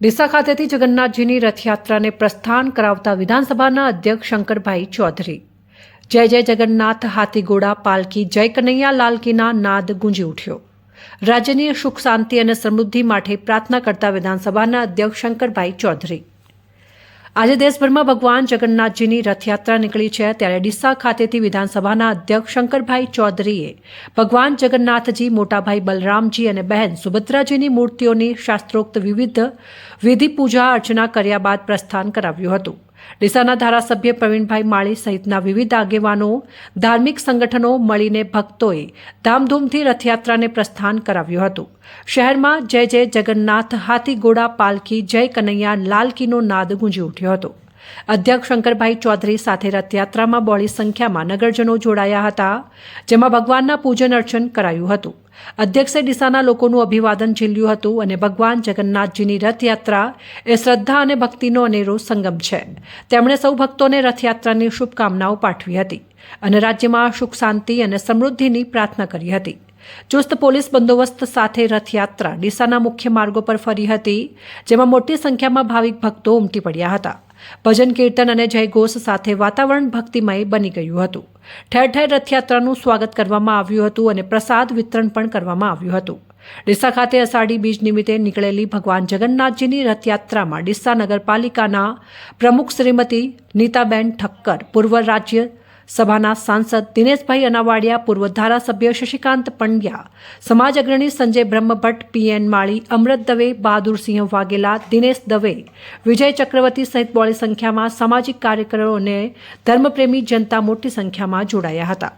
ડીસા ખાતેથી જગન્નાથજીની રથયાત્રાને પ્રસ્થાન કરાવતા વિધાનસભાના અધ્યક્ષ શંકરભાઈ ચૌધરી. જય જય જગન્નાથ હાથીગોડા પાલકી જય કનૈયા લાલકીના નાદ ગુંજી ઉઠ્યો. રાજ્યની સુખ, શાંતિ અને સમૃદ્ધિ માટે પ્રાર્થના કરતા વિધાનસભાના અધ્યક્ષ શંકરભાઈ ચૌધરી. આજે દેશભરમાં ભગવાન જગન્નાથજીની રથયાત્રા નીકળી છે, ત્યારે ડીસા ખાતેથી વિધાનસભાના અધ્યક્ષ શંકરભાઈ ચૌધરીએ ભગવાન જગન્નાથજી, મોટાભાઈ બલરામજી અને બહેન સુભદ્રાજીની મૂર્તિઓની શાસ્ત્રોક્ત વિવિધ વિધિ પૂજા અર્ચના કર્યા બાદ પ્રસ્થાન કરાવ્યું હતું. ડીસાના ધારાસભ્ય પ્રવીણભાઈ માળી સહિતના વિવિધ આગેવાનો, ધાર્મિક સંગઠનો મળીને ભક્તોએ ધામધૂમથી રથયાત્રાને પ્રસ્થાન કરાવ્યું હતું. શહેરમાં જય જય જગન્નાથ હાથીઘોડા પાલકી જય કનૈયા લાલકીનો નાદ ગુંજી ઉઠ્યો હતો. અધ્યક્ષ શંકરભાઈ ચૌધરી સાથે રથયાત્રામાં બહોળી સંખ્યામાં નગરજનો જોડાયા હતા, જેમાં ભગવાનના પૂજન અર્ચન કરાયું હતું. અધ્યક્ષે ડીસાના લોકોનું અભિવાદન ઝીલ્યું હતું અને ભગવાન જગન્નાથજીની રથયાત્રા એ શ્રદ્ધા અને ભક્તિનો અનેરો સંગમ છે. તેમણે સૌ ભક્તોને રથયાત્રાની શુભકામનાઓ પાઠવી હતી અને રાજ્યમાં સુખ, શાંતિ અને સમૃદ્ધિની પ્રાર્થના કરી હતી. ચુસ્ત પોલીસ બંદોબસ્ત સાથે રથયાત્રા ડીસાના મુખ્ય માર્ગો પર ફરી હતી, જેમાં મોટી સંખ્યામાં ભાવિક ભક્તો ઉમટી પડ્યા હતા. ભજન, કીર્તન અને જયઘોષ સાથે વાતાવરણ ભક્તિમય બની ગયું હતું. ઠેર ઠેર રથયાત્રાનું સ્વાગત કરવામાં આવ્યું હતું અને પ્રસાદ વિતરણ પણ કરવામાં આવ્યું હતું. ડીસા ખાતે અષાઢી બીજ નિમિત્તે નીકળેલી ભગવાન જગન્નાથજીની રથયાત્રામાં ડીસા નગરપાલિકાના પ્રમુખ શ્રીમતી નીતાબેન ઠક્કર, પૂર્વ રાજ્ય સભાના સાંસદ દિનેશભાઈ અનાવાડિયા, પૂર્વ ધારાસભ્ય શશિકાંત પંડ્યા, સમાજ અગ્રણી સંજય બ્રહ્મભટ્ટ, પીએન માળી, અમૃત દવે બહાદુરસિંહ વાઘેલા, દિનેશ દવે, વિજય ચક્રવર્તી સહિત બોળી સંખ્યામાં સામાજિક કાર્યકરો અને ધર્મપ્રેમી જનતા મોટી સંખ્યામાં જોડાયા હતા.